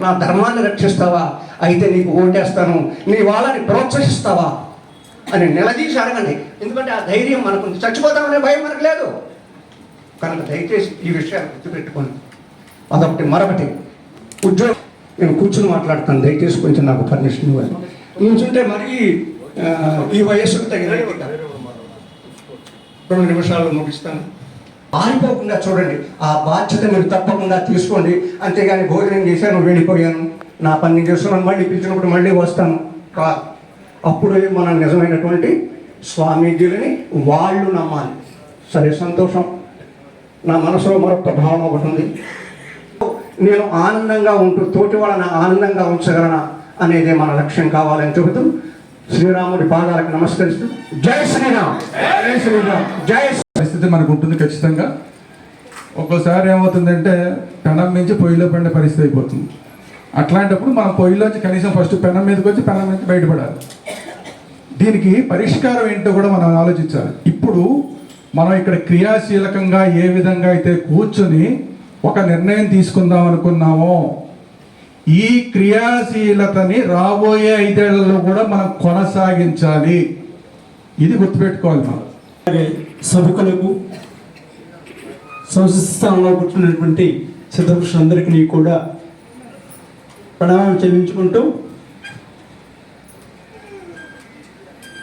నా ధర్మాన్ని రక్షిస్తావా? అయితే నీకు ఓటేస్తాను. నీ వాళ్ళని ప్రోత్సహిస్తావా? అని నిలదీసి అడగండి. ఎందుకంటే ఆ ధైర్యం మనకు చచ్చిపోతామనే భయం మనకు లేదు. కనుక దయచేసి ఈ విషయాన్ని గుర్తుపెట్టుకోండి. అదొకటి. మరొకటి. ఉద్యోగం. నేను కూర్చుని మాట్లాడతాను. దయచేసి కొంచెం నాకు పర్మిషన్ ఇవ్వాలి నుంచుంటే మరి ఈ వయస్సుకు తగిన రెండు నిమిషాల్లో ముగిస్తాను. ఆరిపోకుండా చూడండి. ఆ బాధ్యత మీరు తప్పకుండా తీసుకోండి. అంతేగాని భోజనం చేశాను వెళ్ళిపోయాను. నా పని నేను చేస్తున్నాను. మళ్ళీ పిలిచినప్పుడు మళ్ళీ వస్తాను. కా అప్పుడే మనం నిజమైనటువంటి స్వామీజీలని వాళ్ళు నమ్మాలి. సరే సంతోషం. నా మనసులో మరొక భావన ఒకటి ఉంది. నేను ఆనందంగా ఉంటూ తోటి వాళ్ళని ఆనందంగా ఉంచగలనా అనేదే మన లక్ష్యం కావాలని చెబుతూ శ్రీరాముడి పాదాలకు నమస్కరిస్తూ జై శ్రీరామ్. జై శ్రీరామ్. జై పరిస్థితి మనకు ఉంటుంది ఖచ్చితంగా. ఒక్కోసారి ఏమవుతుందంటే పెనం నుంచి పొయ్యిలో పడిన పరిస్థితి అయిపోతుంది. అట్లాంటప్పుడు మనం పొయ్యిలోంచి కనీసం ఫస్ట్ పెనం మీదకి వచ్చి పెనం నుంచి బయటపడాలి. దీనికి పరిష్కారం ఏంటో కూడా మనం ఆలోచించాలి. ఇప్పుడు మనం ఇక్కడ క్రియాశీలకంగా ఏ విధంగా అయితే కూర్చొని ఒక నిర్ణయం తీసుకుందాం అనుకున్నామో ఈ క్రియాశీలతని రాబోయే ఐదేళ్ళలో కూడా మనం కొనసాగించాలి. ఇది గుర్తుపెట్టుకోవాలి మనం. సభకులకు సంస్థానంలో కూర్చున్నటువంటి సిద్ధపురుషులందరికీ కూడా ప్రణామం చెల్లించుకుంటూ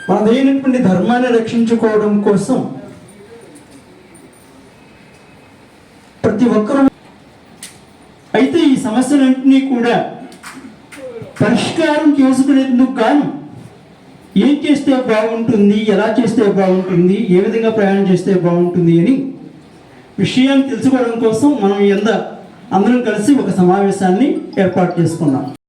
మనదైనటువంటి ధర్మాన్ని రక్షించుకోవడం కోసం ప్రతి ఒక్కరూ అయితే ఈ సమస్యలన్నింటినీ కూడా పరిష్కారం చేసుకునేందుకు గాను ఏం చేస్తే బాగుంటుంది ఎలా చేస్తే బాగుంటుంది ఏ విధంగా ప్రయాణం చేస్తే బాగుంటుంది అని విషయాన్ని తెలుసుకోవడం కోసం మనం ఎంత అందరం కలిసి ఒక సమావేశాన్ని ఏర్పాటు చేసుకున్నాం.